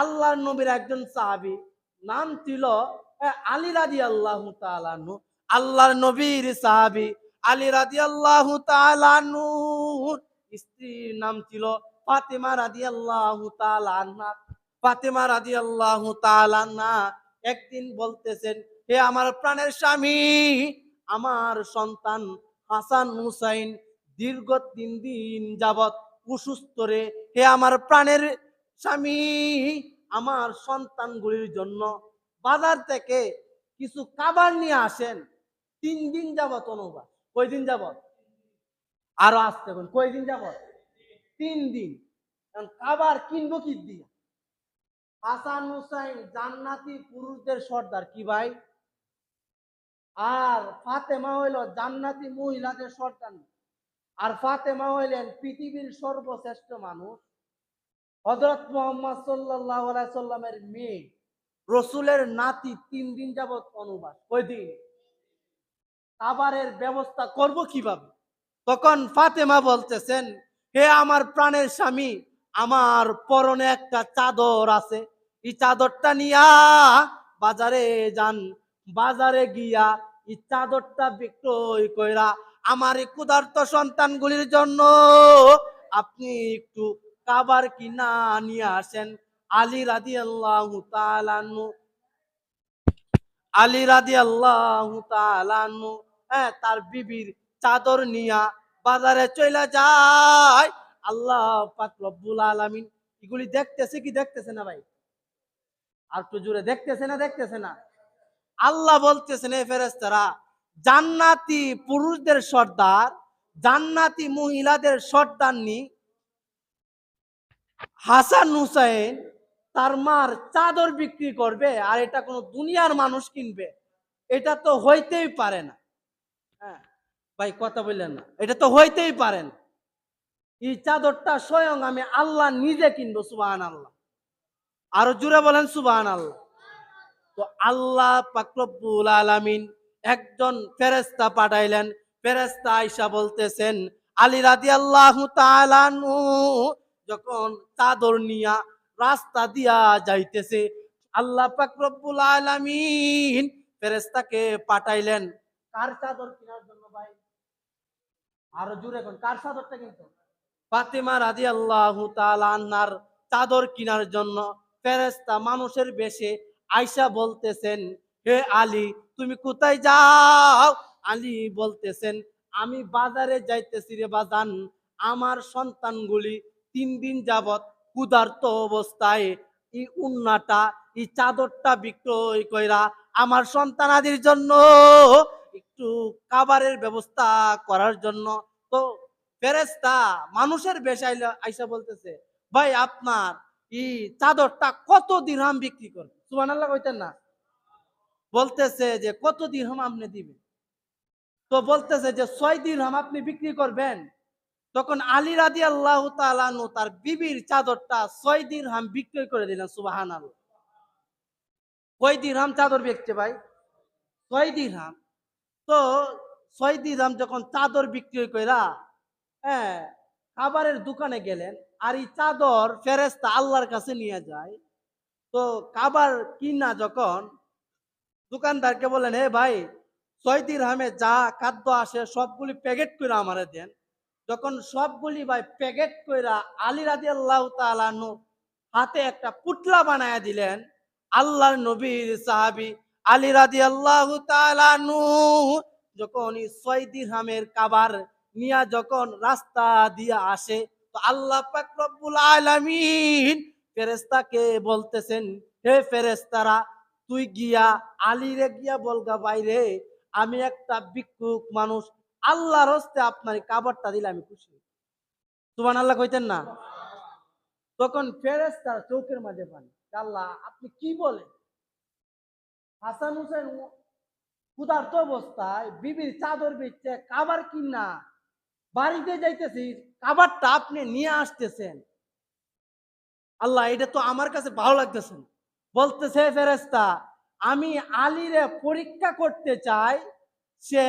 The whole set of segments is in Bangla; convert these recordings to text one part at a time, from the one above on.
আল্লাহর নবীর একজন সাহাবি, নাম ছিল আলী রাদি আল্লাহ তালানু আল্লাহর নবীর সাহাবি, আলী রাদি আল্লাহ স্ত্রীর নাম ছিল ফাতেমা রাদি আল্লাহ ফাতেমা রাদি আল্লাহ একদিন বলতেছেন, হে আমার প্রাণের স্বামী, আমার সন্তান হাসান হুসাইন দীর্ঘ তিন দিন যাবত অসুস্থ রে। হে আমার প্রাণের স্বামী, আমার সন্তানগুলির জন্য বাজার থেকে কিছু খাবার নিয়ে আসেন। তিন দিন যাবত অনুবাদ। কয় দিন যাবত আরও আসতে কোন কয় দিন যাবত তিন দিন। এখন খাবার কিনবো কি দিয়ে? হাসান হুসাইন জান্নাতি পুরুষদের সর্দার কি ভাই? আর ফাতেমা হইল জান্নাতি মহিলাদের সর্দার। আর ফাতেমা হইলেন পৃথিবীর সর্বশ্রেষ্ঠ মানুষ। হজরত মোহাম্মদ সাল্লাহ সাল্লামের মেয়ে, রসুলের নাতি তিন দিন যাবত অনুবাদ ওই দিন? খাবারের ব্যবস্থা করব কীভাবে? তখন ফাতেমা বলতেছেন, হে আমার প্রাণের স্বামী, আমার পরনে একটা চাদর আছে। এই চাদরটা নিয়া বাজারে যান। বাজারে গিয়া এই চাদরটা বিক্রয় কইরা আমার ক্ষুধার্ত সন্তানগুলির জন্য আপনি একটু খাবার কিনা নিয়ে আসেন। আলী রাদি আল্লাহ আলী রাদি আল্লাহ হ্যাঁ তার বিবির চাদর নিয়া বাজারে চলে যায়। আল্লাহ পাক রব্বুল আলামিন, এগুলি দেখতেছে কি দেখতেছে না ভাই? আর একটু জোরে, দেখতেছে না দেখতেছে না? আল্লাহ বলতেছেন এ ফেরেস্তারা জান্নাতি পুরুষদের সর্দার, জান্নাতি মহিলাদের সর্দার নি হাসান হুসাইন তার মার চাদর বিক্রি করবে আর এটা কোনো দুনিয়ার মানুষ কিনবে, এটা তো হইতেই পারে না। হ্যাঁ ভাই কথা বললেন না, এটা তো হইতেই পারে না। এই চাদরটা স্বয়ং আমি আল্লাহ নিজে কিনবো সুবাহান আল্লাহ আরও জুড়ে বলেন সুবাহান আল্লাহ তো আল্লাহ পাকরব্বুল আলামিন একজন ফেরেস্তা পাঠাইলেন। ফেরেস্তা আইসা বলতেছেন, আলী রাদি আল্লাহ যখন চাদর নিয়া রাস্তা দিয়া যাইতেছে, আল্লাহ পাকরব্বুল আলামিন ফেরেস্তাকে পাঠাইলেন। কার চাদর কেনার জন্য ভাই? আরও জুড়ে কোন, কার চাদরটা কিন্তু ফাতেমা রাদি আল্লাহ চাদর কেনার জন্য ফেরেস্তা মানুষের বেশে আয়সা বলতেছেন, হে আলী, তুমি কোথায় যাও? আলী বলতেছেন, আমি বাজারে যাইতেছি রে বাজান, আমার সন্তানগুলি তিন দিন যাবত ক্ষুধার্ত অবস্থায় এই উন্নাটা, এই চাদরটা বিক্রয় কইরা আমার সন্তানাদির জন্য একটু খাবারের ব্যবস্থা করার জন্য। তো ফেরেস্তা মানুষের বেশ আইলা, আইসা বলতেছে, ভাই, আপনার এই চাদরটা কত দিরহাম বিক্রি করবে সুবহানাল্লাহ কইতেন না। বলতেছে যে, কত দিরহাম আপনি দিবেন? তো বলতেছে যে, ছয় দিরহাম আপনি বিক্রি করবেন? তখন আলী রাদি আল্লাহ তার বিবির চাদরটা ছয় দিন হাম বিক্রি করে দিলেন সুবাহান আল্লাহ কয় দিরহাম চাদর বিকছে ভাই? ছয় দিন হাম তো ছয় দিন হাম যখন চাদর বিক্রি কইরা হ্যাঁ খাবারের দোকানে গেলেন আর এই চাদর ফেরেস্তা আল্লাহর কাছে নিয়ে যায়, তো খাবার কিনা যখন দোকানদারকে বলেন হে ভাই, ছয় দিন হামে যা খাদ্য আসে সবগুলি প্যাকেট করে আমারে দেন। যখন সবগুলি ভাই প্যাকেট কইরা আলী রাজি আল্লাহ তালানু হাতে একটা পুটলা বানায়া দিলেন, আল্লাহর নবীর সাহাবি আলী রাজি আল্লাহ তালানু যখন ছয় কাবার নিয়া যখন রাস্তা দিয়া আসে, তো আল্লাহ পাক রব্বুল আলামিন ফেরেস্তাকে বলতেছেন, হে ফেরেস্তারা তুই গিয়া আলীরে গিয়া বলগা বাইরে আমি একটা ভিক্ষুক মানুষ আল্লাহর হস্তে আপনার কাবারটা দিলে আমি খুশি। সুবান আল্লাহ কইতেন না? তখন ফেরেস্তার চৌকের মাঝে পানি। আল্লাহ, আপনি কি বলেন? হাসান হুসেন ক্ষুধার্ত অবস্থায় বিবির চাদর বেচছে কাবার কিনা বাড়িতে যাইতেছি, কাবারটা আপনি নিয়ে আসতেছেন। আল্লাহ, এটা তো আমার কাছে ভালো লাগতেছে না। বলতেছে ফেরেস্তা আমি আলীরে পরীক্ষা করতে চাই সে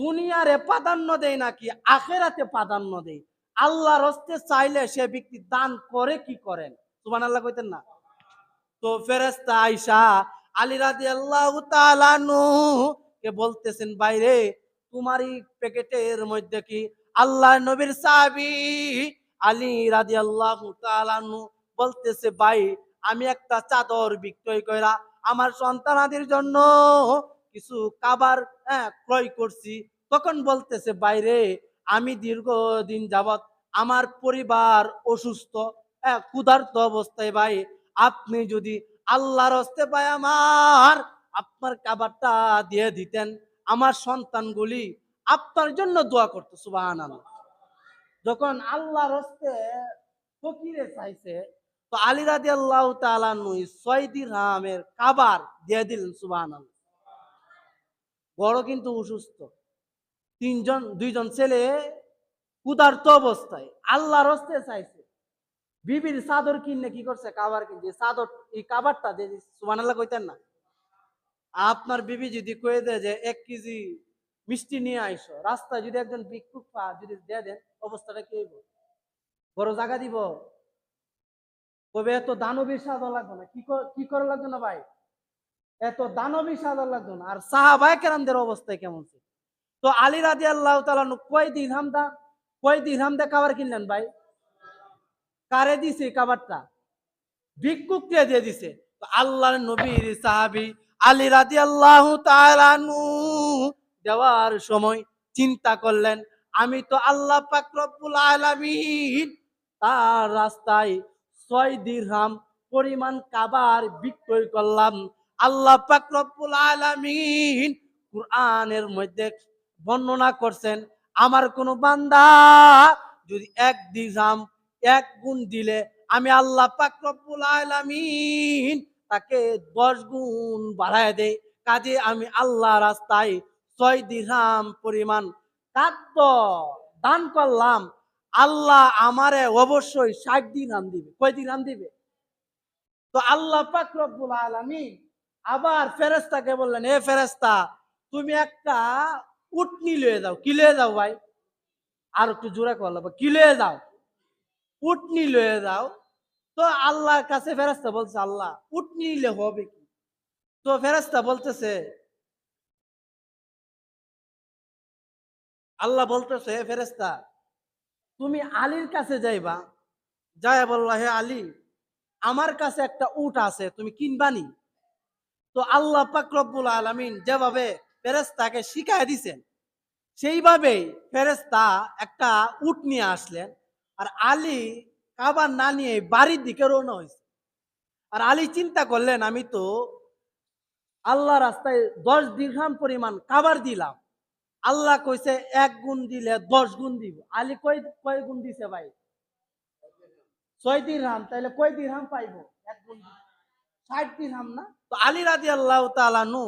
দুনিয়ারে প্রাধান্য দেয় নাকি আখেরাতে প্রাধান্য দেয়? আল্লাহর হস্তে চাইলে সে ব্যক্তি দান করে কি করেন? সুবান আল্লাহ কইতেন না? তো ফেরেস্তা আইসা আলী রাদি আল্লাহ কে বলতেছেন বাইরে তোমারই প্যাকেটের মধ্যে কি আল্লাহ নবীর সাহাবি আলী রাদি আল্লাহ বলতেছে, ভাই, আমি একটা চাদর বিক্রয় কইরা আমার সন্তানাদের জন্য কিছু কাবার হ্যাঁ, ক্রয় করছি। তখন বলতেছে বাইরে আমি দীর্ঘদিন যাবত আমার পরিবার অসুস্থ হ্যাঁ, ক্ষুধার্ত অবস্থায় ভাই। আপনি যদি আল্লাহর হস্তে ভাই আমার আপনার কাবারটা দিয়ে দিতেন আমার সন্তানগুলি আপনার জন্য দোয়া করতো সুবাহান যখন আল্লাহর হস্তে ফকিরে চাইছে তো আলী রাদি আল্লাহ তালানুই ছয় দিরহামের কাবার দিয়ে দিলেন সুবাহান বড় কিন্তু অসুস্থ। তিনজন, দুইজন ছেলে ক্ষুধার্ত অবস্থায় আল্লাহর হস্তে চাইছে। বিবির চাদর কিনে কি করছে? কাবার কিনছে। চাদর, এই কাবারটা দিয়ে সুবান আল্লাহ কইতেন না? আপনার বিবি যদি কয়ে দেয় যে, এক কেজি মিষ্টি নিয়ে আইসো, রাস্তায় যদি একজন ভিক্ষুক পা যদি দিয়ে দেন, অবস্থাটা কি হইব? বড় জায়গা দিব? তবে এত দানবীর সাদা লাগবে না। কি করা লাগবে না ভাই? এত দানবীর সাদা লাগবে না। আর সাহাবাই কেরামদের অবস্থায় কেমন ছিল? তো আলী রাজি আল্লাহ তালানু কয় দিরহাম দা কয় দিরহাম দা কাবার কিনলেন ভাই? কারে দিছে কাবারটা? ভিক্ষুককে দিয়ে দিছে। তো আল্লাহর নবীর সাহাবি আলী রাজি আল্লাহ দেওয়ার সময় চিন্তা করলেন, আমি তো আল্লাহ পাক রব্বুল আলামিন তার রাস্তায় ছয় দিরহাম পরিমাণ কাবার বিক্রয় করলাম। আল্লাহ পাক আলামিন কুরআনের মধ্যে বর্ণনা করছেন, আমার কোন বান্দা যদি এক দিরহাম এক গুণ দিলে আমি আল্লাহ পাক আলামিন তাকে দশ গুণ বাড়ায় দেই। কাজে আমি আল্লাহ রাস্তায় ছয় দিরহাম পরিমাণ খাদ্য দান করলাম, আল্লাহ আমারে অবশ্যই ষাট দিরহাম দিবে। কয় দিরহাম দিবে? তো আল্লাহ পাক আলামিন আবার ফেরেস্তাকে বললেন, এ ফেরেস্তা তুমি একটা উটনি লয়ে যাও। কি লয়ে যাও ভাই? আর একটু জোরে করল কি লয়ে যাও? উটনি লয়ে যাও। তো আল্লাহর কাছে ফেরেস্তা বলছে, আল্লাহ, উটনি নিলে হবে কি? তো ফেরেস্তা বলতেছে, আল্লাহ বলতেছে "হে ফেরেস্তা তুমি আলীর কাছে যাইবা। যায় বললা, হে আলী, আমার কাছে একটা উট আছে, তুমি কিনবানি তো আল্লাহ পাক রব্বুল আলামিন যেভাবে ফেরেস্তাকে শিখাই দিছেন সেইভাবে ফেরেস্তা একটা উট নিয়ে আসলেন আর আলী কাবার না নিয়ে বাড়ির দিকে রওনা হয়েছে। আর আলী চিন্তা করলেন, আমি তো আল্লাহ রাস্তায় দশ দীর্ঘাম পরিমাণ কাবার দিলাম। আল্লাহ কইছে এক গুণ দিলে দশ গুণ দিব। আলী কয় কয় গুণ দিছে ভাই? ছয় দিরহাম তাহলে কয় দিরহাম পাইব? এক গুণ। ষাট না। তো আলী রাজি আল্লাহ তালানু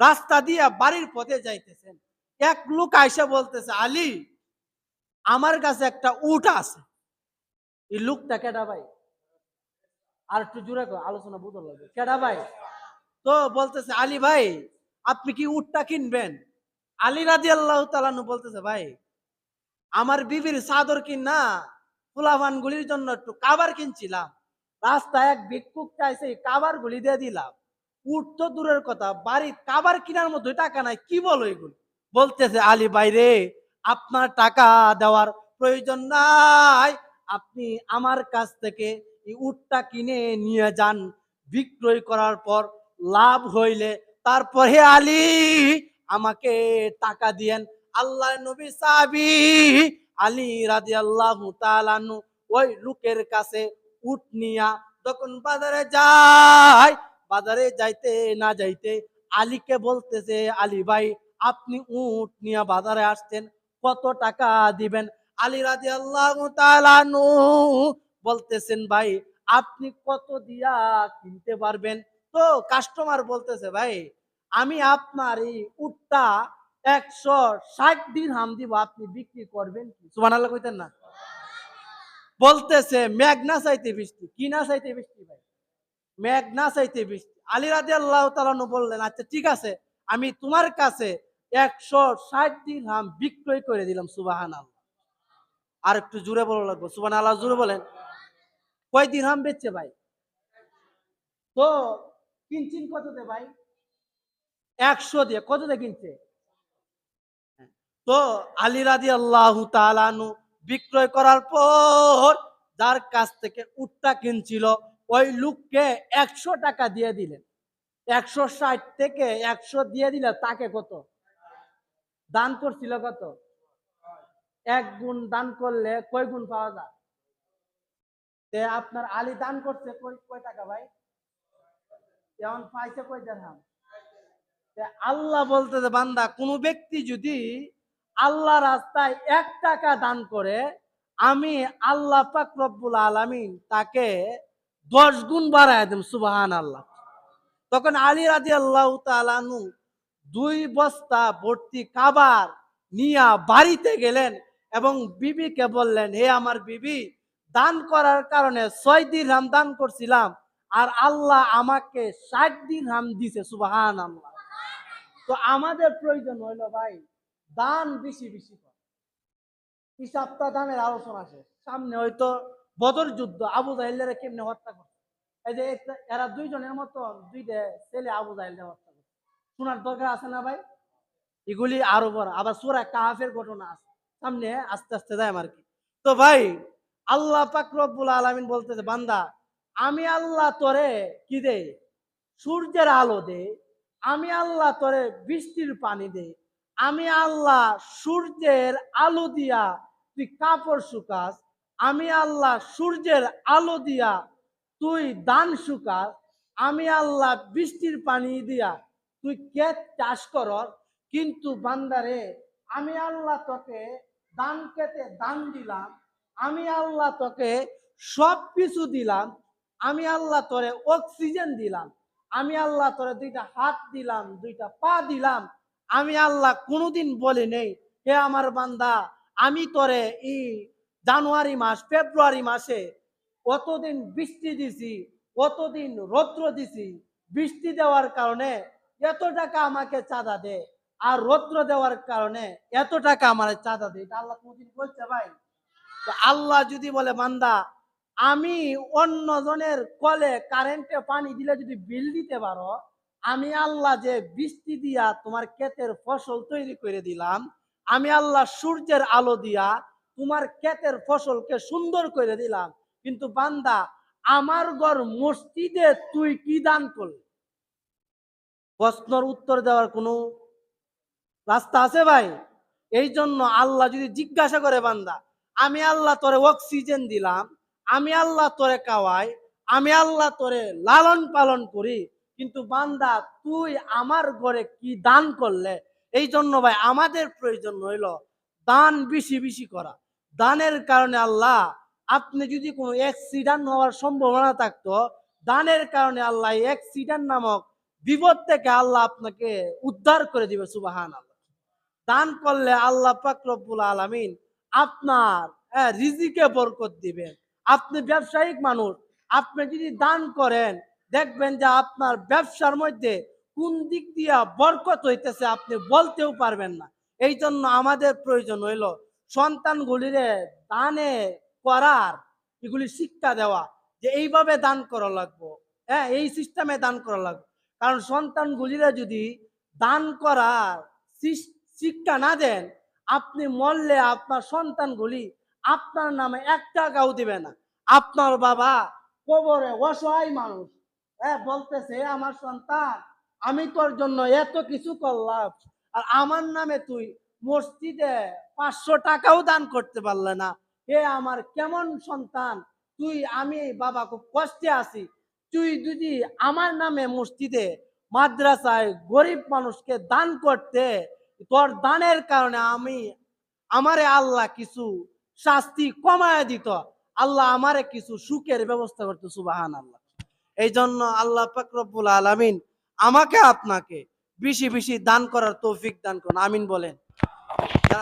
রাস্তা দিয়া বাড়ির পথে যাইতেছেন। এক লোক আইসা বলতেছে, আলী, আমার কাছে একটা আছে। এই লোকটা কেডা ভাই? আর একটু আলোচনা বুঝতে লাগবে। কেডা ভাই? তো বলতেছে, আলী ভাই, আপনি কি উটটা কিনবেন? আলী রাজি আল্লাহ তালানু বলতেছে, ভাই, আমার বিবির চাদর কিনা ফুলাভান গুলির জন্য একটু কাবার কিনছিলাম। রাস্তায় এক ভিক্ষুক চাইছে কাবার গুলি দিয়ে দিলাম। উট তো দূরের কথা বাড়ির কাবার কিনার মধ্যে টাকা নাই, কি বলো এগুলো? বলতেছে, আলী বাইরে আপনার টাকা দেওয়ার প্রয়োজন নাই। আপনি আমার কাছ থেকে এই উটটা কিনে নিয়ে যান। বিক্রয় করার পর লাভ হইলে তারপর হে আলী, আমাকে টাকা দিয়েন। আল্লাহ নবী সাহাবি আলী রাজি আল্লাহ ওই লোকের কাছে উট নিয়া যখন বাজারে যায়, বাজারে যাইতে না যাইতে আলীকে বলতেছে, আলী ভাই, আপনি উট নিয়া বাজারে আসছেন, কত টাকা দিবেন? আলী রাজি আল্লাহ বলতেছেন, ভাই, আপনি কত দিয়া কিনতে পারবেন? তো কাস্টমার বলতেছে, ভাই, আমি আপনার এই উটটা একশো ষাট দিন হাম দিব, আপনি বিক্রি করবেন কি? সুমান আল্লাহ কইতেন না? বলতেছে, মেঘ না চাইতে বৃষ্টি। কি না চাইতে বৃষ্টি ভাই? মেঘ না চাইতে বৃষ্টি। আলী রাজি আল্লাহ তালানু বললেন আচ্ছা ঠিক আছে, আমি তোমার কাছে একশো ষাট দিন হাম বিক্রয় করে দিলাম সুবাহান আর একটু জুড়ে বলা লাগবো সুবান আল্লাহ জুড়ে বলেন। কয় দিন হাম বেচছে ভাই? তো কিনছেন কত দে ভাই? একশো দিয়ে কত দিয়ে কিনছে? তো আলী রাদি আল্লাহ তালানু বিক্রয় করার পর যার কাছ থেকে উটটা কিনছিল, ওই লোককে একশো টাকা দিয়ে দিলেন। একশো ষাট থেকে একশো দিয়ে দিলে তাকে কত? দান করছিল কত? এক গুণ দান করলে কয় গুণ পাওয়া যায়? তে আপনার আলী দান করছে কয় কয় টাকা ভাই? যেমন পাইছে কয় তে আল্লাহ বলতে বান্দা, কোনো ব্যক্তি যদি আল্লাহ রাস্তায় এক টাকা দান করে আমি আল্লাহ পাক রব্বুল আলামিন তাকে দশ গুণ বাড়ায় দেব সুবাহান আল্লাহ তখন আলী রাজি আল্লাহ তালানু দুই বস্তা ভর্তি কাবার নিয়া বাড়িতে গেলেন এবং বিবিকে বললেন, হে আমার বিবি, দান করার কারণে ছয় দিন রাম দান করছিলাম আর আল্লাহ আমাকে ষাট দিন রাম দিছে সুবাহান আল্লাহ তো আমাদের প্রয়োজন হইল ভাই দান বেশি বেশি কর। এই দানের আলোচনা আছে সামনে হয়তো বদর যুদ্ধ, আবু জাহিল্লারে কেমনে হত্যা করছে? এই যে এরা দুইজনের মতো দুইটা ছেলে আবু জাহিল্লা হত্যা করছে। শোনার দরকার আছে না ভাই? এগুলি আরও বড়। আবার সুরা কাহাফের ঘটনা আছে। সামনে আস্তে আস্তে যায় আর কি। তো ভাই, আল্লাহ পাক রব্বুল আলামিন বলতেছে, বান্দা, আমি আল্লাহ তোরে কি দে সূর্যের আলো দে আমি আল্লাহ তোরে বৃষ্টির পানি দে আমি আল্লাহ সূর্যের আলো দিয়া তুই কাপড় শুকাস, আমি আল্লাহ সূর্যের আলো দিয়া তুই দান শুকাস, আমি আল্লাহ বৃষ্টির পানি দিয়া তুই ক্ষেত চাষ কর কিন্তু বান্দারে, আমি আল্লাহ তোকে দান খেতে দান দিলাম, আমি আল্লাহ তোকে সব কিছু দিলাম, আমি আল্লাহ তোরে অক্সিজেন দিলাম, আমি আল্লাহ তোরে দুইটা হাত দিলাম, দুইটা পা দিলাম আমি আল্লাহ কোনোদিন বলি নেই, হে আমার বান্দা, আমি তোরে এই জানুয়ারি মাস, ফেব্রুয়ারি মাসে কতদিন বৃষ্টি দিছি, কতদিন রৌদ্র দিছি, বৃষ্টি দেওয়ার কারণে এত টাকা আমাকে চাঁদা দে আর রৌদ্র দেওয়ার কারণে এত টাকা আমার চাঁদা দে। এটা আল্লাহ কোনদিন বলছে ভাই? তো আল্লাহ যদি বলে, বান্দা, আমি অন্য জনের কলে কারেন্টে পানি দিলে যদি বিল দিতে পারো আমি আল্লাহ যে বৃষ্টি দিয়া তোমার ক্ষেতের ফসল তৈরি করে দিলাম, আমি আল্লাহ সূর্যের আলো দিয়া তোমার ক্ষেতের ফসলকে সুন্দর করে দিলাম। কিন্তু বান্দা, আমার ঘর মসজিদে তুই কি দান করলি? প্রশ্নর উত্তর দেওয়ার কোনো রাস্তা আছে ভাই? এই জন্য আল্লাহ যদি জিজ্ঞাসা করে বান্দা, আমি আল্লাহ তোরে অক্সিজেন দিলাম, আমি আল্লাহ তোরে কাওয়াই আমি আল্লাহ তোরে লালন পালন করি কিন্তু বান্দা তুই আমার ঘরে কি দান করলে? এই জন্য ভাই আমাদের প্রয়োজন হইল দান বেশি বেশি করা। দানের কারণে আল্লাহ আপনি যদি কোনো অ্যাক্সিডেন্ট হওয়ার সম্ভাবনা থাকতো দানের কারণে আল্লাহ অ্যাক্সিডেন্ট নামক বিপদ থেকে আল্লাহ আপনাকে উদ্ধার করে দিবে সুবাহান আল্লাহ দান করলে আল্লাহ পাক রব্বুল আলামিন আপনার হ্যাঁ, রিজিকে বরকত দিবেন। আপনি ব্যবসায়িক মানুষ আপনি যদি দান করেন দেখবেন যে আপনার ব্যবসার মধ্যে কোন দিক দিয়া বরকত হইতেছে আপনি বলতেও পারবেন না। এই জন্য আমাদের প্রয়োজন হইল সন্তানগুলিরে দানে করার এগুলি শিক্ষা দেওয়া, যে এইভাবে দান করা লাগবো। হ্যাঁ এই সিস্টেমে দান করা লাগবে। কারণ সন্তানগুলিরা যদি দান করার শিক্ষা না দেন, আপনি মরলে আপনার সন্তানগুলি আপনার নামে এক টাকাও দিবে না। আপনার বাবা কবরে অসহায় মানুষ। বলতেছে আমার সন্তান, আমি তোর জন্য এত কিছু করলাম, আর আমার নামে তুই মসজিদে পাঁচশো টাকাও দান করতে পারলে না। এ আমার কেমন সন্তান, তুই, আমি বাবা খুব কষ্টে আছি। তুই যদি আমার নামে মসজিদে, মাদ্রাসায় গরিব মানুষকে দান করতে, তোর দানের কারণে আমি, আমারে আল্লাহ কিছু শাস্তি কমায় দিত। আল্লাহ আমারে কিছু সুখের ব্যবস্থা করতো সুবাহান আল্লাহ এই জন্য আল্লাহ পাকরবুল আলমিন আমাকে আপনাকে বেশি বেশি দান করার তৌফিক দান করুন। আমিন বলেন।